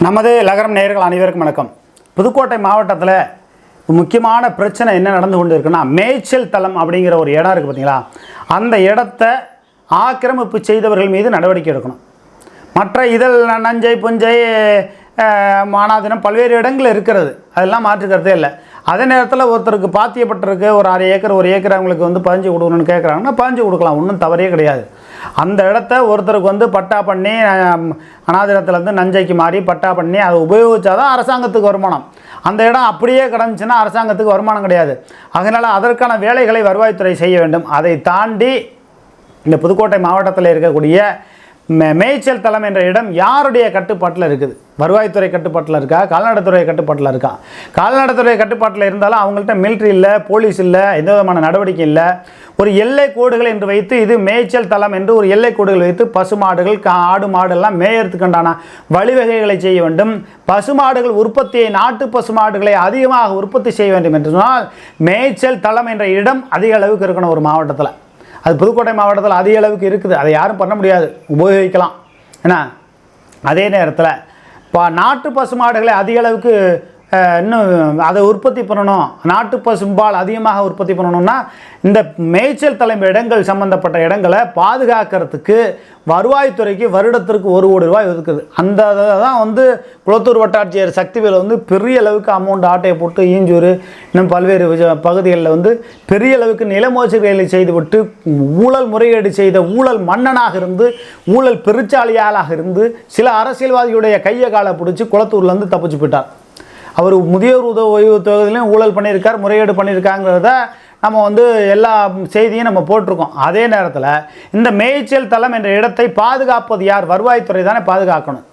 நமது லகரம் நேயர்கள் அனைவருக்கும் வணக்கம். புதுக்கோட்டை மாவட்டத்தில் முக்கியமான பிரச்சனை என்ன நடந்து கொண்டு இருக்குன்னா மேய்ச்சல் தளம் அப்படிங்கிற ஒரு இடம் இருக்குது பார்த்தீங்களா அந்த இடத்த ஆக்கிரமிப்பு செய்தவர்கள் மீது நடவடிக்கை எடுக்கணும். மற்ற இதழ் ந- நஞ்சை புஞ்சை மானாதினம் பல்வேறு இடங்கள் இருக்கிறது. அதெல்லாம் மாற்றுக்கிறதே இல்லை. அதே நேரத்தில் ஒருத்தருக்கு பாத்தியப்பட்டிருக்கு ஒரு அரை ஏக்கர் ஒரு ஏக்கர் அவங்களுக்கு வந்து பதிஞ்சு கொடுக்கணும்னு கேட்குறாங்கன்னா பதிஞ்சு கொடுக்கலாம். ஒன்றும் தவறே கிடையாது. அந்த இடத்த ஒருத்தருக்கு வந்து பட்டா பண்ணி அனாதிரத்துலேருந்து நஞ்சைக்கு மாறி பட்டா பண்ணி அதை உபயோகித்தாதான் அரசாங்கத்துக்கு வருமானம். அந்த இடம் அப்படியே கிடந்துச்சுன்னா அரசாங்கத்துக்கு வருமானம் கிடையாது. அதனால் அதற்கான வேலைகளை வருவாய்த்துறை செய்ய வேண்டும். அதை தாண்டி இந்த புதுக்கோட்டை மாவட்டத்தில் இருக்கக்கூடிய மேய்ச்சல் தளம் என்ற இடம் யாருடைய கட்டுப்பாட்டில் இருக்குது? வருவாய்த்துறை கட்டுப்பாட்டில் இருக்கா? கால்நடைத்துறை கட்டுப்பாட்டில் இருக்கா? கால்நடைத்துறை கட்டுப்பாட்டில் இருந்தாலும் அவங்கள்ட்ட மிலிட்ரி இல்லை போலீஸ் இல்லை எந்த விதமான நடவடிக்கை இல்லை. ஒரு எல்லை கோடுகள் என்று வைத்து இது மேய்ச்சல் தளம் என்று ஒரு எல்லை கோடுகள் வைத்து பசுமாடுகள் கா ஆடு மாடெல்லாம் மேயறதுக்குண்டான வழிவகைகளை செய்ய வேண்டும். பசுமாடுகள் உற்பத்தியை நாட்டு பசுமாடுகளை அதிகமாக உற்பத்தி செய்ய வேண்டும் என்று சொன்னால் மேய்ச்சல் தளம் என்ற இடம் அதிக அளவுக்கு இருக்கணும் ஒரு மாவட்டத்தில். அது புதுக்கோட்டை மாவட்டத்தில் அதிக அளவுக்கு இருக்குது. அதை யாரும் பண்ண முடியாது. உபயோகிக்கலாம். ஏன்னா அதே நேரத்தில் இப்போ நாட்டு பசு மாடுகளை அதிக அளவுக்கு இன்னும் அதை உற்பத்தி பண்ணணும். நாட்டு பசும்பால் அதிகமாக உற்பத்தி பண்ணணும்னா இந்த மேய்ச்சல் தலைமை இடங்கள் சம்பந்தப்பட்ட இடங்களை பாதுகாக்கிறதுக்கு வருவாய்த்துறைக்கு வருடத்திற்கு ஒரு கோடி ரூபாய் ஒதுக்குது. அந்த தான் வந்து குளத்தூர் வட்டாட்சியர் சக்திவேல் வந்து பெரிய அளவுக்கு அமௌண்ட் ஆட்டையை போட்டு ஈஞ்சூர் இன்னும் பல்வேறு பகுதிகளில் வந்து பெரிய அளவுக்கு நிலமோசடிகளை செய்துவிட்டு ஊழல் முறைகேடு செய்த ஊழல் மன்னனாக இருந்து ஊழல் பெருச்சாளியாளாக இருந்து சில அரசியல்வாதிகளுடைய கையை காலை பிடிச்சி குளத்தூர்லேருந்து தப்பிச்சு போயிட்டார். அவர் முதியோர் உதவி ஓய்வு தொகுதியிலையும் ஊழல் பண்ணியிருக்கார் முறையீடு பண்ணியிருக்காங்கிறத நம்ம வந்து எல்லா செய்தியும் நம்ம போட்டிருக்கோம். அதே நேரத்தில் இந்த மேய்ச்சல் தளம் என்ற இடத்தை பாதுகாப்பது யார்? வருவாய்த்துறை தானே பாதுகாக்கணும்.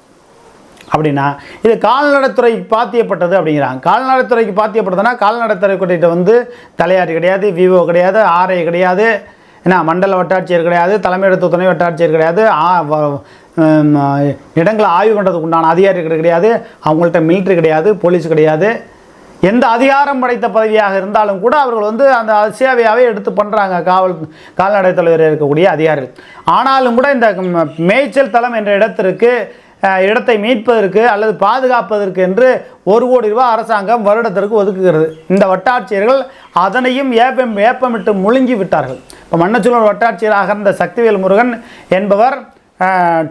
அப்படின்னா இது கால்நடைத்துறைக்கு பாத்தியப்பட்டது அப்படிங்கிறாங்க. கால்நடைத்துறைக்கு பாத்தியப்பட்டதுன்னா கால்நடைத்துறை கிட்ட வந்து தலையாரி கிடையாது விவோ கிடையாது ஆர்ஐ கிடையாது ஏன்னா மண்டல வட்டாட்சியர் கிடையாது தலைமையிடத்து துணை வட்டாட்சியர் கிடையாது இடங்களை ஆய்வு பண்ணுறதுக்கு உண்டான அதிகாரிகள் கிடையாது அவங்கள்ட்ட மிலிட்ரி கிடையாது போலீஸ் கிடையாது. எந்த அதிகாரம் படைத்த பதவியாக இருந்தாலும் கூட அவர்கள் வந்து அந்த சேவையாகவே எடுத்து பண்ணுறாங்க காவல் கால்நடை தலைவர் இருக்கக்கூடிய அதிகாரிகள். ஆனாலும் கூட இந்த மேய்ச்சல் தளம் என்ற இடத்திற்கு இடத்தை மீட்பதற்கு அல்லது பாதுகாப்பதற்கு என்று ஒரு கோடி ரூபாய் அரசாங்கம் வருடத்திற்கு ஒதுக்குகிறது. இந்த வட்டாட்சியர்கள் அதனையும் ஏப்பம் ஏப்பமிட்டு முழுங்கி விட்டார்கள். இப்போ மன்னச்சூழல் வட்டாட்சியராக இருந்த சக்திவேல் முருகன் என்பவர்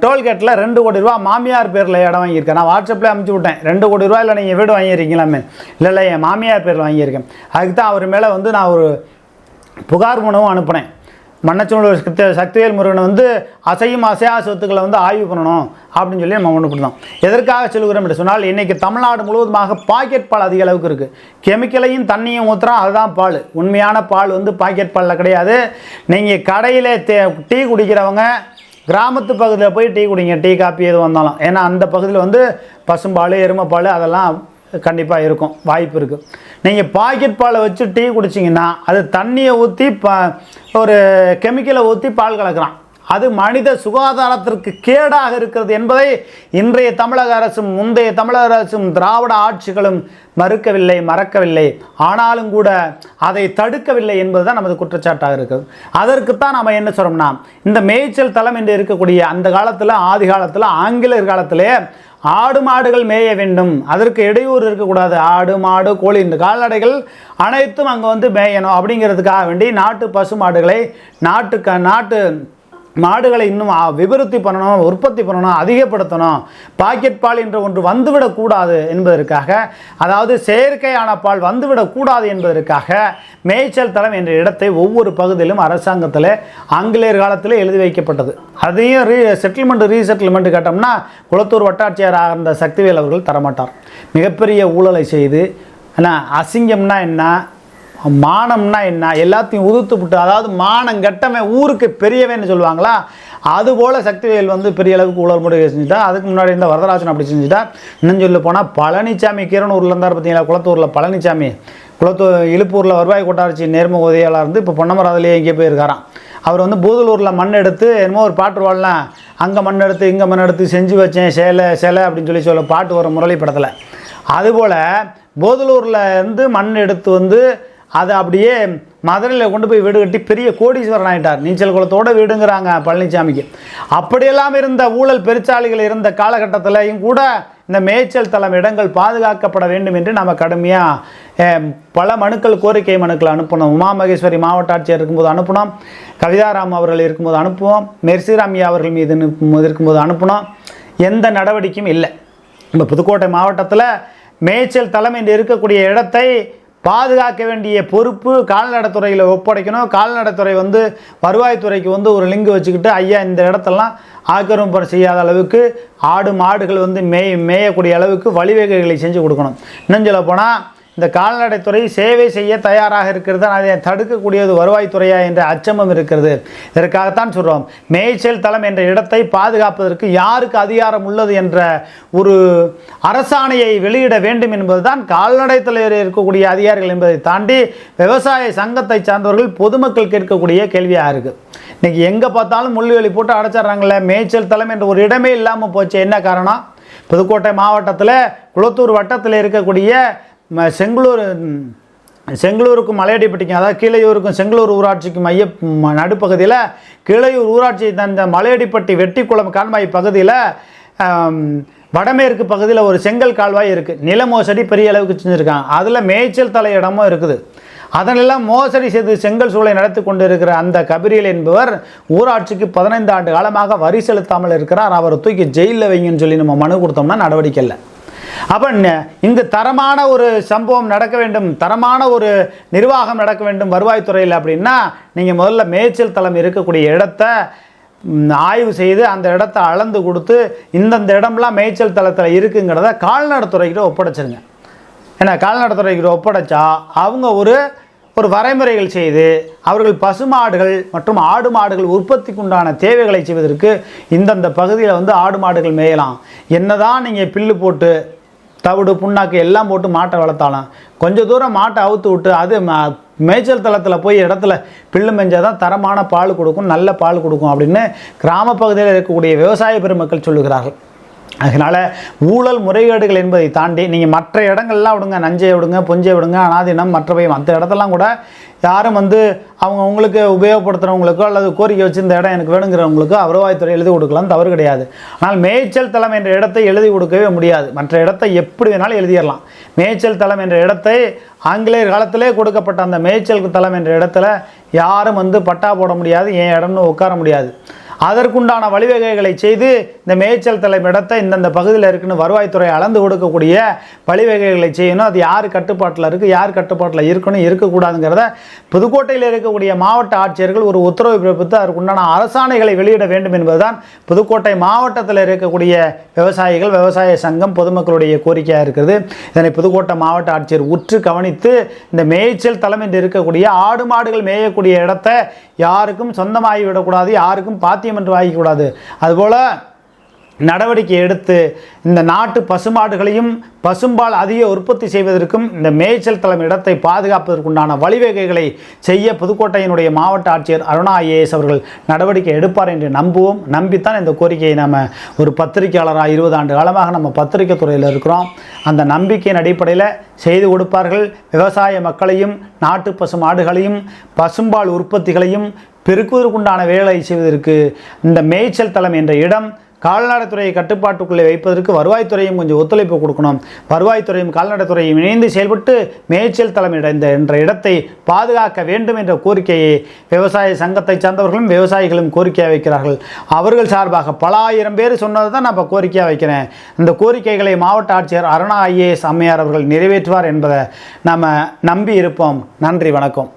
டோல்கேட்டில் ரெண்டு கோடி ரூபா மாமியார் பேரில் இடம் வாங்கியிருக்கேன். நான் வாட்ஸ்அப்பில் அமுச்சு விட்டேன். ரெண்டு கோடி ரூபா இல்லை நீங்கள் வீடு வாங்கியிருக்கீங்களாமே. இல்லை இல்லை என் மாமியார் பேரில் வாங்கியிருக்கேன். அதுக்கு தான் அவர் மேலே வந்து நான் ஒரு புகார் மனுவும் அனுப்புனேன். மன்னச்சூழல் சக்தி சக்திவேல் முருகனை வந்து அசையும் அசையா சொத்துக்களை வந்து ஆய்வு பண்ணணும் அப்படின்னு சொல்லி நம்ம ஒன்று கொடுத்தோம் எதற்காக சொல்கிறோம் என்று சொன்னால் இன்றைக்கி தமிழ்நாடு முழுவதுமாக பாக்கெட் பால் அதிக அளவுக்கு இருக்குது கெமிக்கலையும் தண்ணியும் ஊற்றுறோம் அதுதான் பால். உண்மையான பால் வந்து பாக்கெட் பாலில் கிடையாது. நீங்கள் கடையில் தே டீ குடிக்கிறவங்க கிராமத்து பகுதியில் போய் டீ குடிங்க டீ காப்பி எது வந்தாலும். ஏன்னா அந்த பகுதியில் வந்து பசும்பால் எருமைப்பால் அதெல்லாம் கண்டிப்பாக இருக்கும். வாய்ப்பு இருக்குது நீங்கள் பாக்கெட் பாலை வச்சு டீ குடிச்சிங்கன்னா அது தண்ணியை ஊற்றி ப ஒரு கெமிக்கலை ஊற்றி பால் கலக்கிறான் அது மனித சுகாதாரத்திற்கு கேடாக இருக்கிறது என்பதை இன்றைய தமிழக அரசும் முந்தைய தமிழக அரசும் திராவிட ஆட்சிகளும் மறுக்கவில்லை மறக்கவில்லை. ஆனாலும் கூட அதை தடுக்கவில்லை என்பதுதான் நமது குற்றச்சாட்டாக இருக்குது அதற்குத்தான் நம்ம என்ன சொல்கிறோம்னா இந்த மேய்ச்சல் தளம் என்று இருக்கக்கூடிய அந்த காலத்தில் ஆதி காலத்தில் ஆங்கிலேயர் காலத்திலே ஆடு மாடுகள் மேய வேண்டும். அதற்கு இடையூறு இருக்கக்கூடாது. ஆடு மாடு கோழி இந்த கால்நடைகள் அனைத்தும் அங்கே வந்து மேயணும். அப்படிங்கிறதுக்காக வேண்டி நாட்டு பசு மாடுகளை நாட்டு க நாட்டு மாடுகளை இன்னும் விபருத்தி பண்ணணும் உற்பத்தி பண்ணணும் அதிகப்படுத்தணும். பாக்கெட் பால் என்ற ஒன்று வந்துவிடக்கூடாது என்பதற்காக அதாவது செயற்கையான பால் வந்துவிடக்கூடாது என்பதற்காக மேய்ச்சல் தளம் என்ற இடத்தை ஒவ்வொரு பகுதியிலும் அரசாங்கத்தில் ஆங்கிலேயர் காலத்தில் எழுதி வைக்கப்பட்டது. அதையும் ரீ செட்டில்மெண்ட் ரீசெட்டில்மெண்ட் கேட்டோம்னா குளத்தூர் வட்டாட்சியராக இருந்த சக்திவேல் அவர்கள் தரமாட்டார். மிகப்பெரிய ஊழலை செய்து என்ன அசிங்கம்னா என்ன? மானம்னா என்ன? எல்லாத்தையும் உதுத்து விட்டு அதாவது மானம் கெட்டவன் ஊருக்கு பெரியவன்னு சொல்லுவாங்களா? அதுபோல் சக்திவேல் வந்து பெரிய அளவுக்கு ஊழல் முறையை செஞ்சுட்டா. அதுக்கு முன்னாடி இருந்த வரதராஜன் அப்படி செஞ்சுட்டா. இன்னும் சொல்ல போனால் பழனிசாமி கீரனூரில் இருந்தார் பார்த்தீங்களா குளத்தூரில் பழனிசாமி குளத்தூர் இழுப்பூரில் வருவாய் கொட்டாட்சி நேர்ம உதவியாளர் இருந்து இப்போ பொன்னமராதிலேயே இங்கே போயிருக்காராம். அவர் வந்து பூதலூரில் மண் எடுத்து என்னமோ ஒரு பாட்டு வாழலாம் அங்கே மண் எடுத்து இங்கே மண் எடுத்து செஞ்சு வச்சேன் சேலை சேலை அப்படின்னு சொல்லி சொல்ல பாட்டு வரும் முரளி படத்தில். அதுபோல் போதலூரில் இருந்து மண் எடுத்து வந்து அதை அப்படியே மதுரையில் கொண்டு போய் வீடு கட்டி பெரிய கோடீஸ்வரன் ஆயிட்டார். நீச்சல் குளத்தோட வீடுங்கிறாங்க பழனிசாமிக்கு அப்படியெல்லாம் இருந்த ஊழல் பெருச்சாளிகள் இருந்த காலகட்டத்திலையும் கூட இந்த மேய்ச்சல் தளம் இடங்கள் பாதுகாக்கப்பட வேண்டும் என்று நம்ம கடுமையாக பல மனுக்கள் கோரிக்கை மனுக்கள் அனுப்பணும் உமா மகேஸ்வரி மாவட்ட ஆட்சியர் இருக்கும்போது அனுப்பினோம். கவிதாராம் அவர்கள் இருக்கும்போது அனுப்புவோம். மெர்சிராமியா அவர்கள் மீது இருக்கும்போது அனுப்பினோம். எந்த நடவடிக்கையும் இல்லை. இந்த புதுக்கோட்டை மாவட்டத்தில் மேய்ச்சல் தளம் என்று இருக்கக்கூடிய இடத்தை பாதுகாக்க வேண்டிய பொறுப்பு கால்நடைத்துறையில் ஒப்படைக்கணும். கால்நடைத்துறை வந்து வருவாய்த்துறைக்கு வந்து ஒரு லிங்க் வச்சுக்கிட்டு ஐயா இந்த இடத்தெல்லாம் ஆக்கிரமிப்பு செய்யாத அளவுக்கு ஆடு மாடுகள் வந்து மேய மேயக்கூடிய அளவுக்கு வழிவகைகளை செஞ்சு கொடுக்கணும். இன்னும் சொல்ல போனால் இந்த கால்நடைத்துறை சேவை செய்ய தயாராக இருக்கிறது. அதை தடுக்கக்கூடியது வருவாய்த்துறையா என்ற அச்சமும் இருக்கிறது. இதற்காகத்தான் சொல்கிறோம் மேய்ச்சல் தளம் என்ற இடத்தை பாதுகாப்பதற்கு யாருக்கு அதிகாரம் உள்ளது என்ற ஒரு அரசாணையை வெளியிட வேண்டும் என்பதுதான் கால்நடைத்துறையில் இருக்கக்கூடிய அதிகாரிகள் என்பதை தாண்டி விவசாய சங்கத்தை சார்ந்தவர்கள் பொதுமக்கள் கேட்கக்கூடிய கேள்வியாக இருக்குது இன்றைக்கி எங்கே பார்த்தாலும் முள்ளுவெளி போட்டு அடைச்சிட்றாங்களே மேய்ச்சல் தளம் என்ற ஒரு இடமே இல்லாமல் போச்சு. என்ன காரணம்? புதுக்கோட்டை மாவட்டத்தில் குளத்தூர் வட்டத்தில் இருக்கக்கூடிய ம- செங்களூர் செங்களூருக்கு செங்களூருக்கும் மலையடிப்பட்டிக்கும் அதாவது கீழையூருக்கும் செங்களூர் ஊராட்சிக்கும் மைய நடுப்பகுதியில் கீழையூர் ஊராட்சி தந்த மலையடிப்பட்டி வெட்டிக்குளம் கால்வாய் பகுதியில் வடமேற்கு பகுதியில் ஒரு செங்கல் கால்வாய் இருக்குது நில மோசடி பெரிய அளவுக்கு செஞ்சுருக்காங்க. அதில் மேய்ச்சல் தலை இடமும் இருக்குது. அதனெல்லாம் மோசடி செய்து செங்கல் சூளை நடத்தி கொண்டிருக்கிற அந்த கபிரியல் என்பவர் ஊராட்சிக்கு பதினைந்து ஆண்டு காலமாக வரி செலுத்தாமல் இருக்கிறார். அவரை தூக்கி ஜெயிலில் வைங்கன்னு சொல்லி நம்ம மனு கொடுத்தோம்னா நடவடிக்கை இல்லை. அப்போ இங்கு தரமான ஒரு சம்பவம் நடக்க வேண்டும் தரமான ஒரு நிர்வாகம் நடக்க வேண்டும் வருவாய்த்துறையில் அப்படின்னா நீங்கள் முதல்ல மேய்ச்சல் தளம் இருக்கக்கூடிய இடத்த ஆய்வு செய்து அந்த இடத்த அளந்து கொடுத்து இந்தந்த இடம்லாம் மேய்ச்சல் தளத்தில் இருக்குங்கிறத கால்நடைத்துறைக்கிட்ட ஒப்படைச்சிருங்க. ஏன்னா கால்நடைத்துறைக்கிட்ட ஒப்படைச்சா அவங்க ஒரு ஒரு வரைமுறைகள் செய்து அவர்கள் பசுமாடுகள் மற்றும் ஆடு மாடுகள் உற்பத்திக்கு உண்டான தேவைகளை செய்வதற்கு இந்தந்த பகுதியில் வந்து ஆடு மாடுகள் மேயலாம். என்னதான் நீங்கள் பில்லு போட்டு தவிடு புண்ணாக்கு எல்லாம் போட்டு மாட்டை வளர்த்தாலாம். கொஞ்சம் தூரம் மாட்டை அவுத்து விட்டு அது ம- மேய்ச்சல் தளத்தில் போய் இடத்துல பில்லு மெஞ்சால் தான் தரமான பால் கொடுக்கும் நல்ல பால் கொடுக்கும் அப்படின்னு கிராமப்பகுதியில் இருக்கக்கூடிய விவசாய பெருமக்கள் சொல்லுகிறார்கள். அதனால் ஊழல் முறைகேடுகள் என்பதை தாண்டி நீங்கள் மற்ற இடங்கள்லாம் விடுங்க நஞ்சை விடுங்க புஞ்சை விடுங்க அனாதீனம் மற்றவை மற்ற இடத்தெல்லாம் கூட யாரும் வந்து அவங்க உங்களுக்கு உபயோகப்படுத்துகிறவங்களுக்கோ அல்லது கோரிக்கை வச்சு இந்த இடம் எனக்கு வேணுங்கிறவங்களுக்கோ வருவாய்த்துறை எழுதி கொடுக்கலாம் தவறு கிடையாது. ஆனால் மேய்ச்சல் தளம் என்ற இடத்தை எழுதி கொடுக்கவே முடியாது. மற்ற இடத்தை எப்படி வேணாலும் எழுதிடலாம். மேய்ச்சல் தளம் என்ற இடத்தை ஆங்கிலேயர் காலத்திலே கொடுக்கப்பட்ட அந்த மேய்ச்சல் தளம் என்ற இடத்துல யாரும் வந்து பட்டா போட முடியாது என் இடம்னு உட்கார முடியாது. அதற்குண்டான வழிவகைகளை செய்து இந்த மேய்ச்சல் தளம் இடத்தை இந்தந்த பகுதியில் இருக்குன்னு வருவாய்த்துறை அளந்து கொடுக்கக்கூடிய வழிவகைகளை செய்யணும். அது யார் கட்டுப்பாட்டில் இருக்குது யார் கட்டுப்பாட்டில் இருக்கணும் இருக்கக்கூடாதுங்கிறத புதுக்கோட்டையில் இருக்கக்கூடிய மாவட்ட ஆட்சியர்கள் ஒரு உத்தரவு பிறப்பித்து அதற்குண்டான அரசாணைகளை வெளியிட வேண்டும் என்பதுதான் புதுக்கோட்டை மாவட்டத்தில் இருக்கக்கூடிய விவசாயிகள் விவசாய சங்கம் பொதுமக்களுடைய கோரிக்கையாக இருக்கிறது. இதனை புதுக்கோட்டை மாவட்ட ஆட்சியர் உற்று கவனித்து இந்த மேய்ச்சல் தளம் இருக்கக்கூடிய ஆடு மாடுகள் மேயக்கூடிய இடத்தை யாருக்கும் சொந்தமாகி விடக்கூடாது யாருக்கும் பார்த்து சாத்தியம் என்று வாங்கிக்கூடாது. அதுபோல் நடவடிக்கை எடுத்து இந்த நாட்டு பசுமாடுகளையும் பசும்பால் அதிக உற்பத்தி செய்வதற்கும் இந்த மேய்ச்சல் தளம் இடத்தை பாதுகாப்பதற்குண்டான வழிவகைகளை செய்ய புதுக்கோட்டையினுடைய மாவட்ட ஆட்சியர் அருணா ஐஏஎஸ் அவர்கள் நடவடிக்கை எடுப்பார் என்று நம்புவோம். நம்பித்தான் இந்த கோரிக்கையை நம்ம ஒரு பத்திரிகையாளராக இருபது ஆண்டு காலமாக நம்ம பத்திரிகை துறையில் இருக்கிறோம். அந்த நம்பிக்கையின் அடிப்படையில் செய்து கொடுப்பார்கள். விவசாய மக்களையும் நாட்டு பசு மாடுகளையும் பசும்பால் உற்பத்திகளையும் பெருக்குவதற்குண்டான வேலை செய்வதற்கு இந்த மேய்ச்சல் தளம் என்ற இடம் கால்நடைத்துறையை கட்டுப்பாட்டுக்குள்ளே வைப்பதற்கு வருவாய்த்துறையும் கொஞ்சம் ஒத்துழைப்பு கொடுக்கணும். வருவாய்த்துறையும் கால்நடைத்துறையும் இணைந்து செயல்பட்டு மேய்ச்சல் தளம் இந்த என்ற இடத்தை பாதுகாக்க வேண்டும் என்ற கோரிக்கையை விவசாய சங்கத்தை சார்ந்தவர்களும் விவசாயிகளும் கோரிக்கையாக வைக்கிறார்கள். அவர்கள் சார்பாக பல ஆயிரம் பேர் சொன்னதை தான் நான் இப்போ கோரிக்கையாக வைக்கிறேன். இந்த கோரிக்கைகளை மாவட்ட ஆட்சியர் அருணா ஐஏஎஸ் அம்மையார் அவர்கள் நிறைவேற்றுவார் என்பதை நாம் நம்பி இருப்போம். நன்றி வணக்கம்.